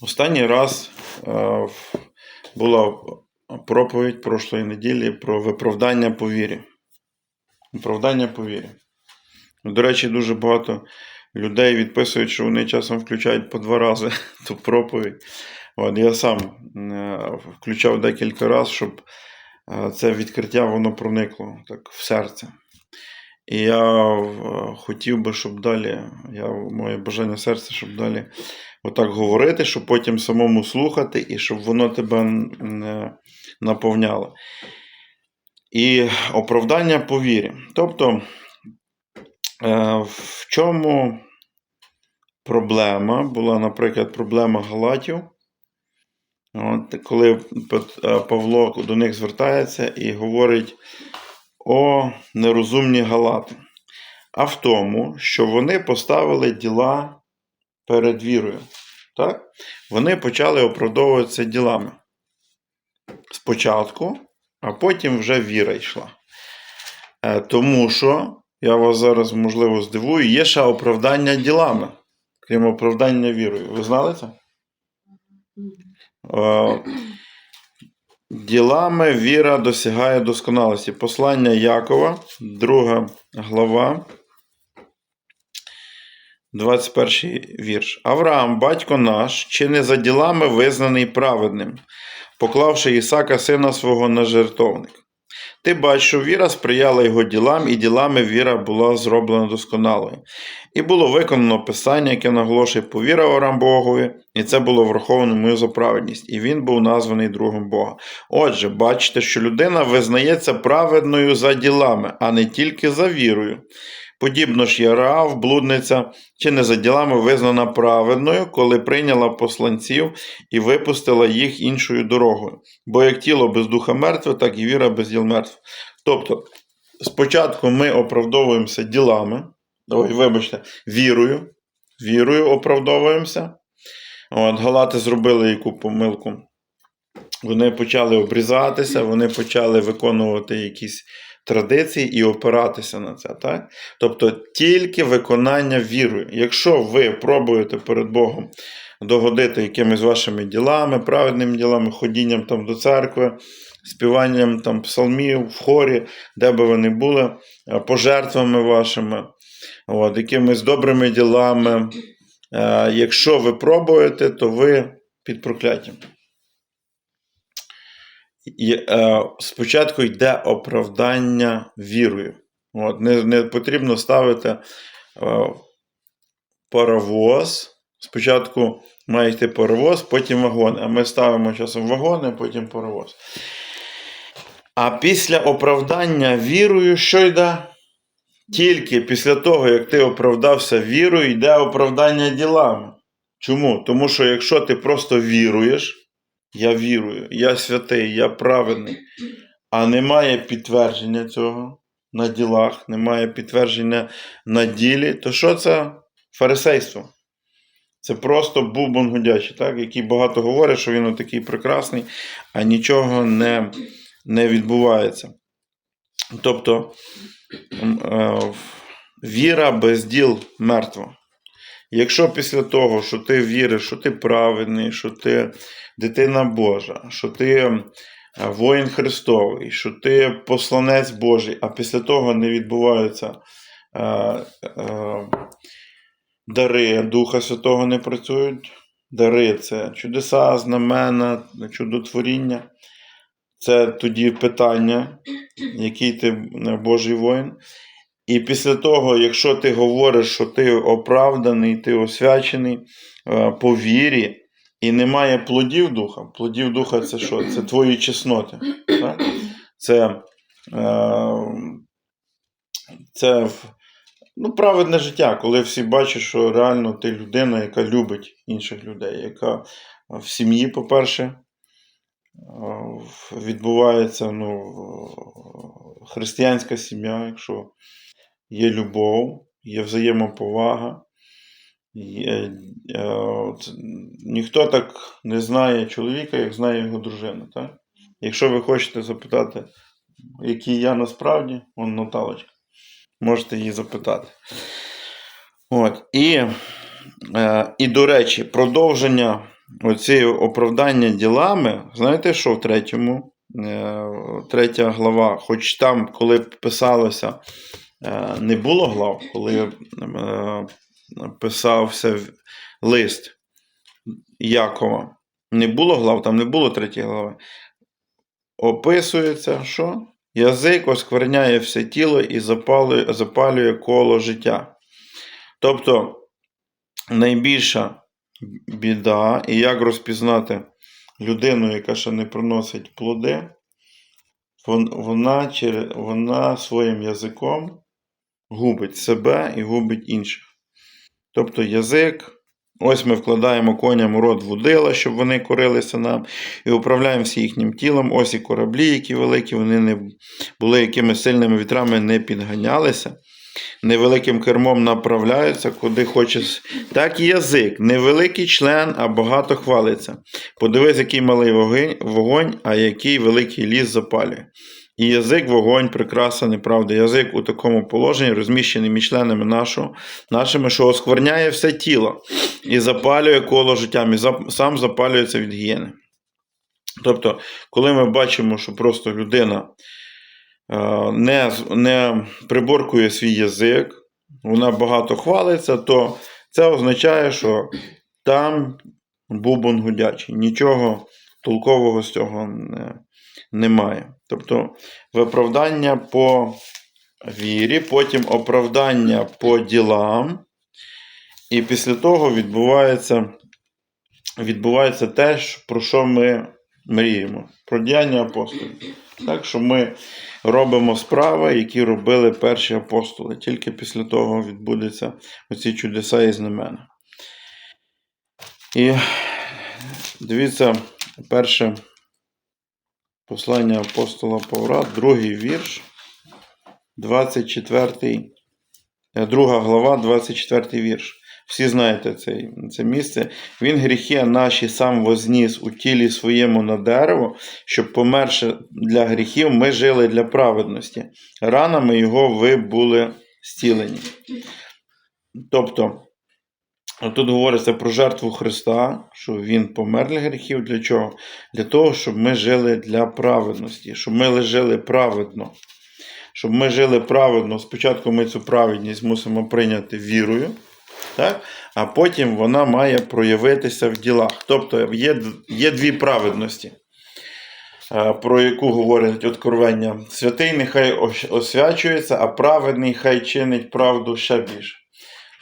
Останній раз е, була проповідь прошлої неділі про виправдання по вірі. Виправдання по вірі. До речі, дуже багато людей відписують, що вони часом включають по два рази ту проповідь. От, я сам е, включав декілька разів, щоб е, це відкриття воно проникло так, в серце. І я хотів би, щоб далі, я, моє бажання серця, щоб далі отак говорити, щоб потім самому слухати і щоб воно тебе наповняло. І оправдання по вірі. Тобто, е, в чому проблема була, наприклад, проблема Галатів, От, коли е, Павло до них звертається і говорить о нерозумні Галати, а в тому, що вони поставили діла перед вірою. Так? Вони почали оправдовуватися ділами. Спочатку, а потім вже віра йшла. Е, Тому що, я вас зараз, можливо, здивую, є ще оправдання ділами, крім оправдання вірою. Ви знали це? Е, Ділами віра досягає досконалості. Послання Якова, друга глава, 21 вірш. Авраам, батько наш, чи не за ділами визнаний праведним, поклавши Ісака, сина свого, на жертовник. Ти бачиш, що віра сприяла його ділам, і ділами віра була зроблена досконалою. І було виконано писання, яке наголошує повірив Авраам Богові, і це було враховано йому за праведність, і він був названий другом Бога. Отже, бачите, що людина визнається праведною за ділами, а не тільки за вірою. Подібно ж Яраав, блудниця, чи не за ділами визнана праведною, коли прийняла посланців і випустила їх іншою дорогою. Бо як тіло без духа мертве, так і віра без діл мертва. Тобто, спочатку ми оправдовуємося ділами, ой, вибачте, вірою, вірою оправдовуємося. От, Галати зробили яку помилку. Вони почали обрізатися, вони почали виконувати якісь традиції і опиратися на це. Так? Тобто тільки виконання вірою. Якщо ви пробуєте перед Богом догодити якимись вашими ділами, праведними ділами, ходінням там до церкви, співанням там псалмів в хорі, де би ви не були, е, пожертвами вашими, от, якимись добрими ділами. Е, Якщо ви пробуєте, то ви під прокляттям. І, е, спочатку йде оправдання вірою. От, не, не потрібно ставити е, паровоз. Спочатку має йти паровоз, потім вагони. А ми ставимо часом вагони, потім паровоз. А після оправдання вірою, що йде? Тільки після того, як ти оправдався вірою, йде оправдання ділами. Чому? Тому що якщо ти просто віруєш, я вірую, я святий, я праведний, а немає підтвердження цього на ділах, немає підтвердження на ділі, то що це фарисейство? Це просто бубон гудячий, так? який багато говорить, що він такий прекрасний, а нічого не, не відбувається. Тобто е, віра без діл мертва. Якщо після того, що ти віриш, що ти праведний, що ти дитина Божа, що ти е, воїн Христовий, що ти посланець Божий, а після того не відбуваються е, е, дари Духа Святого не працюють. Дари це чудеса, знамена, чудотворіння. Це тоді питання, який ти е, Божий воїн. І після того, якщо ти говориш, що ти оправданий, ти освячений е, по вірі, і немає плодів духа. Плодів духа це що? Це твої чесноти. Так? Це, е, це ну, праведне життя, коли всі бачать, що реально ти людина, яка любить інших людей, яка в сім'ї, по-перше, е, відбувається ну, християнська сім'я, якщо є любов, є взаємоповага. Є, е, от, ніхто так не знає чоловіка, як знає його дружина. Так? Якщо ви хочете запитати, який я насправді, он Наталочка, можете її запитати. От, і, е, і, до речі, продовження оці оправдання ділами, знаєте, що в третьому, е, третя глава, хоч там, коли писалося, не було глав, коли е, писався лист Якова, не було глав, там не було третьої глави. Описується, що язик оскверняє все тіло і запалює, запалює коло життя. Тобто найбільша біда, і як розпізнати людину, яка ще не приносить плоди, вона, вона своїм язиком губить себе і губить інших. Тобто язик. Ось ми вкладаємо коням у рот вудила, щоб вони корилися нам, і управляємо всі їхнім тілом. Ось і кораблі, які великі, вони не були якими сильними вітрами не підганялися. Невеликим кермом направляються, куди хоче. Так і язик. Невеликий член, а багато хвалиться. Подивись, який малий вогонь, а який великий ліс запалює. І язик, вогонь, прикраса, неправда. Язик у такому положенні розміщений між членами нашого, нашими, що оскверняє все тіло і запалює коло життям, і сам запалюється від гієни. Тобто, коли ми бачимо, що просто людина е, не, не приборкує свій язик, вона багато хвалиться, то це означає, що там бубон гудячий. Нічого толкового з цього не, немає. Тобто виправдання по вірі, потім оправдання по ділам, і після того відбувається, відбувається те, про що ми мріємо. Про діяння апостолів. Так що ми робимо справи, які робили перші апостоли. Тільки після того відбудуться оці чудеса і знамена. І дивіться, перше послання апостола Павла, другий вірш, 24, е, друга глава, 24 вірш. Всі знаєте це, це місце. Він гріхи наші сам возніс у тілі своєму на дерево, щоб померши для гріхів, ми жили для праведності. Ранами його ви були зцілені. Тобто, тут говориться про жертву Христа, що Він помер для гріхів. Для чого? Для того, щоб ми жили для праведності, щоб ми жили праведно. Щоб ми жили праведно, спочатку ми цю праведність мусимо прийняти вірою, так? а потім вона має проявитися в ділах. Тобто є, є дві праведності, е, про яку говорить откровення. Святий нехай освячується, а праведний хай чинить правду ще більше.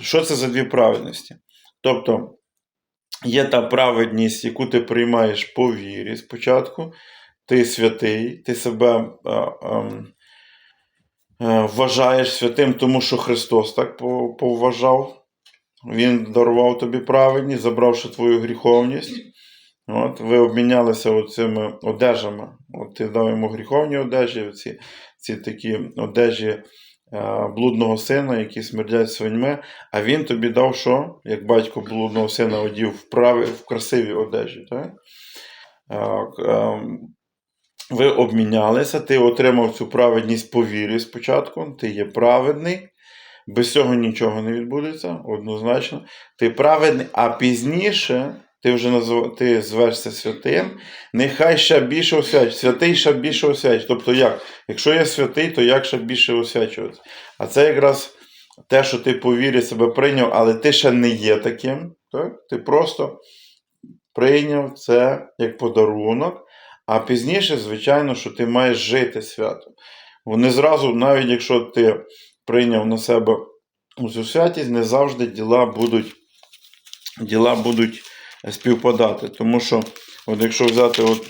Що це за дві праведності? Тобто є та праведність, яку ти приймаєш по вірі спочатку, ти святий, ти себе е, ем, е, вважаєш святим, тому що Христос так по- поважав. Він дарував тобі праведність, забравши твою гріховність. От, ви обмінялися оцими одежами. От ти дав йому гріховні одежі, ці, ці такі одежі блудного сина, які смердять свиньми. А він тобі дав що? Як батько блудного сина одів в, праві, в красиві одежі. Так? Е, ем, ви обмінялися, ти отримав цю праведність по вірі спочатку, ти є праведний. Без цього нічого не відбудеться, однозначно. Ти праведний, а пізніше ти вже назв... ти звешся святим, нехай ще більше освяч. Святий ще більше освяч. Тобто як? Якщо я святий, то як ще більше освячуватися? А це якраз те, що ти по вірі себе прийняв, але ти ще не є таким. Так? Ти просто прийняв це як подарунок, а пізніше, звичайно, що ти маєш жити свято. Вони зразу, навіть якщо ти прийняв на себе цю святість, не завжди діла будуть, діла будуть співпадати. Тому що, от якщо взяти, от,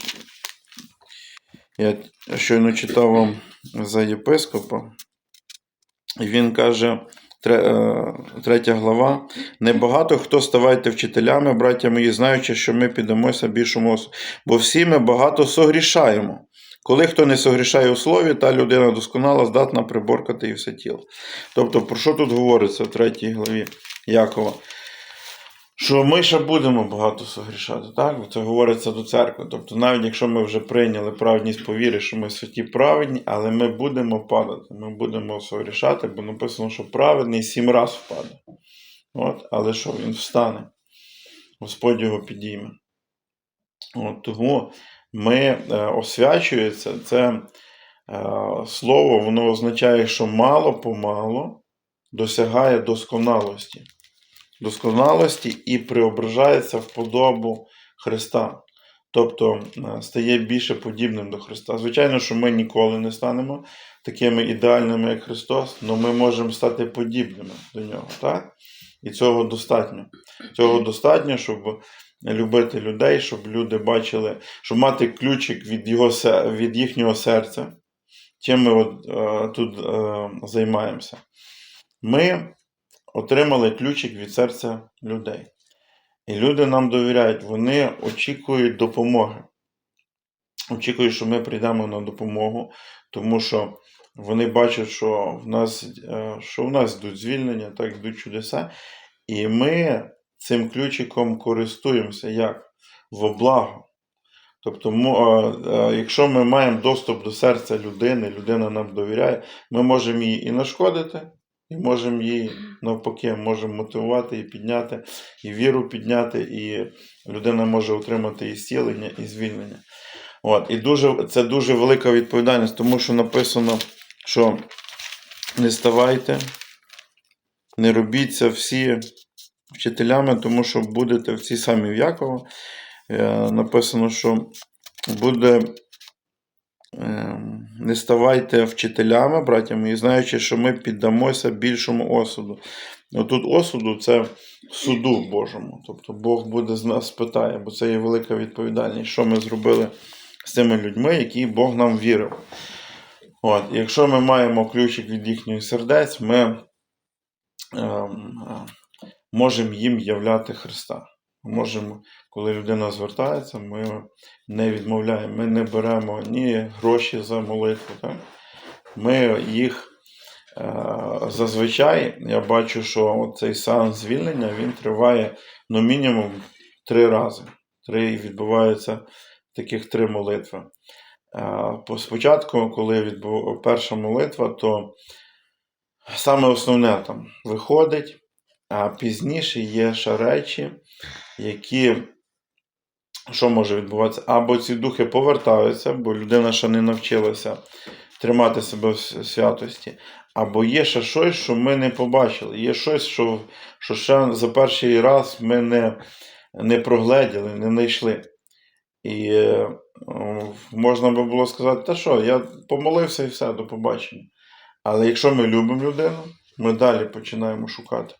я щойно читав вам за єпископа, і він каже, е, третя глава. Небагато хто ставайте вчителями, браття мої, знаючи, що ми підемося більшому, бо всі ми багато согрішаємо. Коли хто не согрішає у слові, та людина досконала здатна приборкати і все тіло. Тобто, про що тут говориться в третій главі Якова? Що ми ще будемо багато согрішати, так? Це говориться до церкви. Тобто, навіть якщо ми вже прийняли праведність по вірі, що ми святі праведні, але ми будемо падати, ми будемо согрішати, бо написано, що праведний сім раз впаде. От, але що, він встане. Господь його підійме. От, тому ми е, освячується, це е, слово, воно означає, що мало помалу досягає досконалості. Досконалості і преображається в подобу Христа. Тобто е, стає більше подібним до Христа. Звичайно, що ми ніколи не станемо такими ідеальними, як Христос, але ми можемо стати подібними до нього. Так? І цього достатньо. Цього достатньо, щоб любити людей, щоб люди бачили, щоб мати ключик від, його, від їхнього серця. Чим ми от, е, тут е, займаємося? Ми отримали ключик від серця людей. І люди нам довіряють, вони очікують допомоги. Очікують, що ми прийдемо на допомогу, тому що вони бачать, що в нас, е, що в нас йдуть звільнення, так йдуть чудеса. І ми цим ключиком користуємося як? В благо. Тобто, е, е, якщо ми маємо доступ до серця людини, людина нам довіряє, ми можемо її і нашкодити, і можемо її навпаки, можемо мотивувати і підняти, і віру підняти, і людина може отримати і зцілення, і звільнення. От, і дуже, це дуже велика відповідальність, тому що написано, що не ставайте, не робіться всі вчителями, тому що будете всі самі в Якова. Е, написано, що буде. Е, Не ставайте вчителями, браття мої, знаючи, що ми піддамося більшому осуду. Отут осуду це суду Божому. Тобто Бог буде з нас питає, бо це є велика відповідальність, що ми зробили з цими людьми, які Бог нам вірив. От, якщо ми маємо ключик від їхніх сердець, ми ем, е, можемо їм являти Христа. Можемо, коли людина звертається, ми не відмовляємо, ми не беремо ні гроші за молитву. Так? Ми їх е, зазвичай, я бачу, що цей сеанс звільнення він триває ну, мінімум три рази. Три відбуваються таких три молитви. Е, Спочатку, коли відбув перша молитва, то саме основне там виходить, а пізніше є ще речі, які, що може відбуватися, або ці духи повертаються, бо людина ще не навчилася тримати себе в святості, або є ще щось, що ми не побачили. Є щось, що, що ще за перший раз ми не, не прогледіли, не знайшли. І е, можна би було сказати, та що, я помолився і все, до побачення. Але якщо ми любимо людину, ми далі починаємо шукати.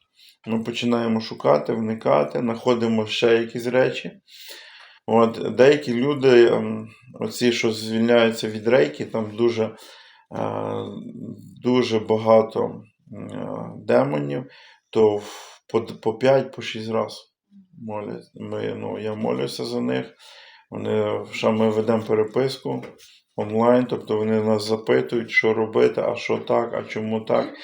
Ми починаємо шукати, вникати, знаходимо ще якісь речі. От, деякі люди, ем, оці, що звільняються від рейки, там дуже, е, дуже багато е, демонів, то по, по 5 по 6 разів молять. Ми, ну, я молюся за них. Вони, що ми ведемо переписку онлайн, тобто вони нас запитують, що робити, а що так, а чому так.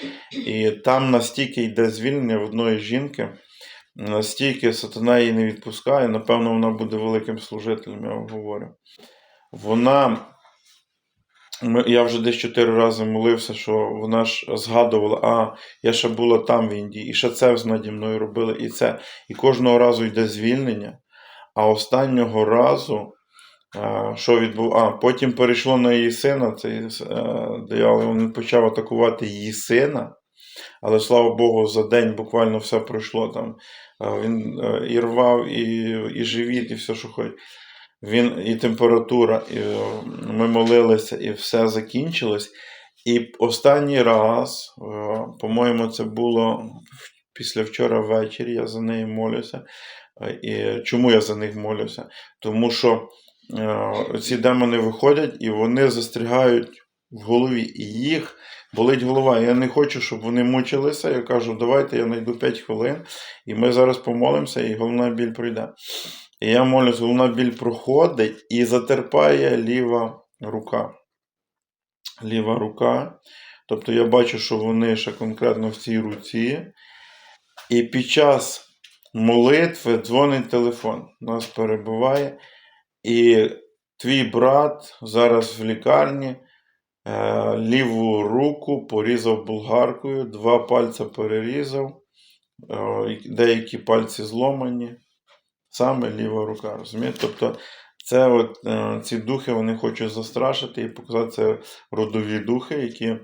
І там настільки йде звільнення в одної жінки, настільки сатана її не відпускає, напевно, вона буде великим служителем, я вам говорю. Вона. Я вже десь чотири рази молився, що вона ж згадувала, а я ще була там в Індії, і ще це наді мною робили, і це. І кожного разу йде звільнення. А останнього разу, що відбув, а потім перейшло на її сина, цей е, диявол, він почав атакувати її сина. Але слава Богу, за день буквально все пройшло там. Він е, і рвав, і, і живіт, і все, що хоч. Він і температура, і е, ми молилися, і все закінчилось. І останній раз, по-моєму, це було після вчора ввечері, я за неї молюся. І чому я за них молюся? Тому що ці демони виходять і вони застрягають в голові. І їх болить голова. Я не хочу, щоб вони мучилися. Я кажу, давайте я знайду 5 хвилин, і ми зараз помолимося, і головна біль пройде. І я молюсь, головна біль проходить і затерпає ліва рука. Ліва рука. Тобто я бачу, що вони ще конкретно в цій руці. І під час молитви дзвонить телефон. Нас перебуває. І твій брат зараз в лікарні е, ліву руку порізав булгаркою, два пальця перерізав, е, деякі пальці зломані. саме ліва рука. Розумієте? Тобто, це от, е, ці духи вони хочуть застрашити і показати це родові духи, які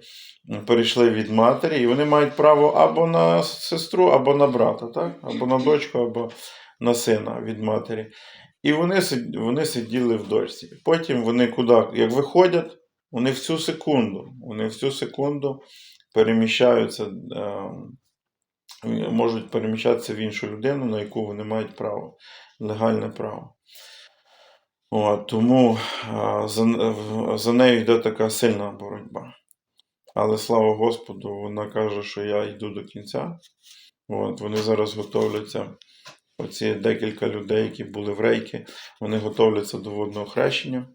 перейшли від матері, і вони мають право або на сестру, або на брата, так? або на дочку, або на сина від матері. І вони, вони сиділи в дочці. Потім вони куди? Як виходять, вони в цю секунду, вони в секунду переміщаються, е, можуть переміщатися в іншу людину, на яку вони мають право, легальне право. От, тому за, за нею йде така сильна боротьба. Але слава Господу, вона каже, що я йду до кінця. От, вони зараз готовляться. Оці декілька людей, які були в рейки, вони готовляться до водного хрещення.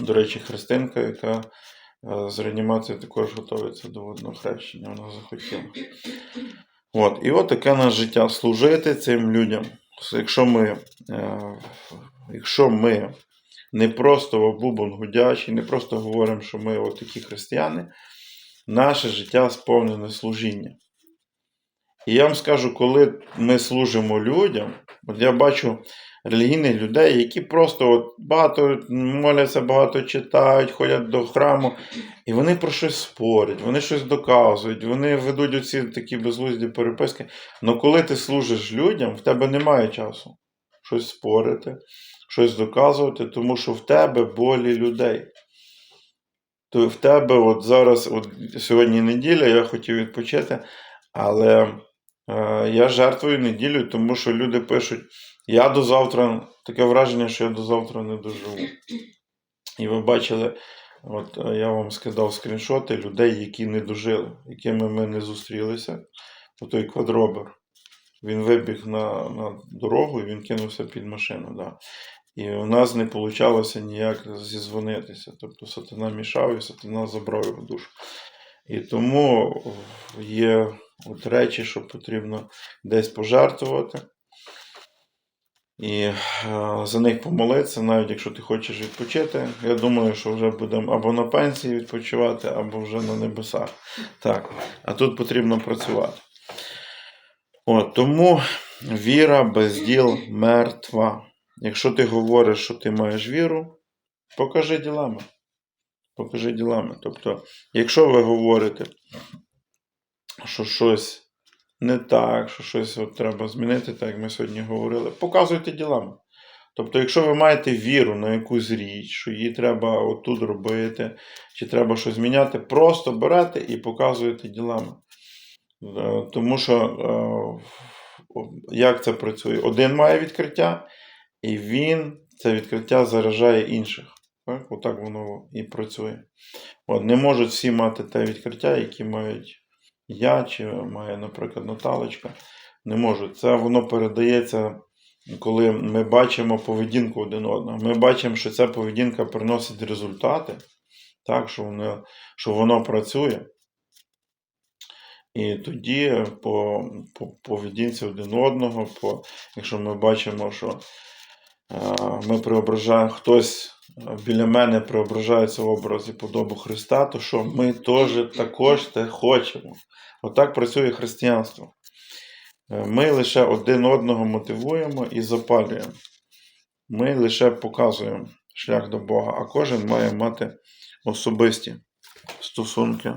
До речі, Христинка, яка е, з реанімації також готується до водного хрещення, вона захотіла. От, і от таке наше життя служити цим людям. Якщо ми, е, якщо ми не просто в гудячі, не просто говоримо, що ми такі християни, наше життя сповнене служіння. І я вам скажу, коли ми служимо людям, от я бачу релігійних людей, які просто от багато моляться, багато читають, ходять до храму, і вони про щось спорять, вони щось доказують, вони ведуть оці такі безглузді переписки. Але коли ти служиш людям, в тебе немає часу щось спорити, щось доказувати, тому що в тебе болі людей. То в тебе от зараз, от сьогодні неділя, я хотів відпочити, але я жертвую неділю, тому що люди пишуть: я до завтра, таке враження, що я до завтра не доживу. І ви бачили, от е, я вам скидав скріншоти людей, які не дожили, якими ми не зустрілися. Отой квадробер. Він вибіг на, на дорогу і він кинувся під машину. Да. І у нас не вийшло ніяк зізвонитися. Тобто сатана мішав і сатана забрав його душу. І тому є от речі, що потрібно десь пожертвувати. І е, за них помолитися, навіть якщо ти хочеш відпочити. Я думаю, що вже будемо або на пенсії відпочивати, або вже на небесах. Так. А тут потрібно працювати. От, тому віра без діл мертва. Якщо ти говориш, що ти маєш віру, покажи ділами. Покажи ділами. Тобто, якщо ви говорите, що щось не так, що щось от треба змінити, так як ми сьогодні говорили, показуйте ділами. Тобто, якщо ви маєте віру на якусь річ, що її треба отут робити, чи треба щось зміняти, просто берете і показуєте ділами. Е, Тому що е, як це працює? Один має відкриття, і він це відкриття заражає інших. Так? Отак воно і працює. От, не можуть всі мати те відкриття, які мають я, чи має, наприклад, Наталочка. Не можуть. Це воно передається, коли ми бачимо поведінку один одного. Ми бачимо, що ця поведінка приносить результати, так, що, воно, що воно працює. І тоді по, по поведінці один одного, по, якщо ми бачимо, що е, ми преображаємо, хтось біля мене преображається в образі подобу Христа, то що ми теж також те хочемо. Отак працює християнство. Е, Ми лише один одного мотивуємо і запалюємо. Ми лише показуємо шлях до Бога, а кожен має мати особисті стосунки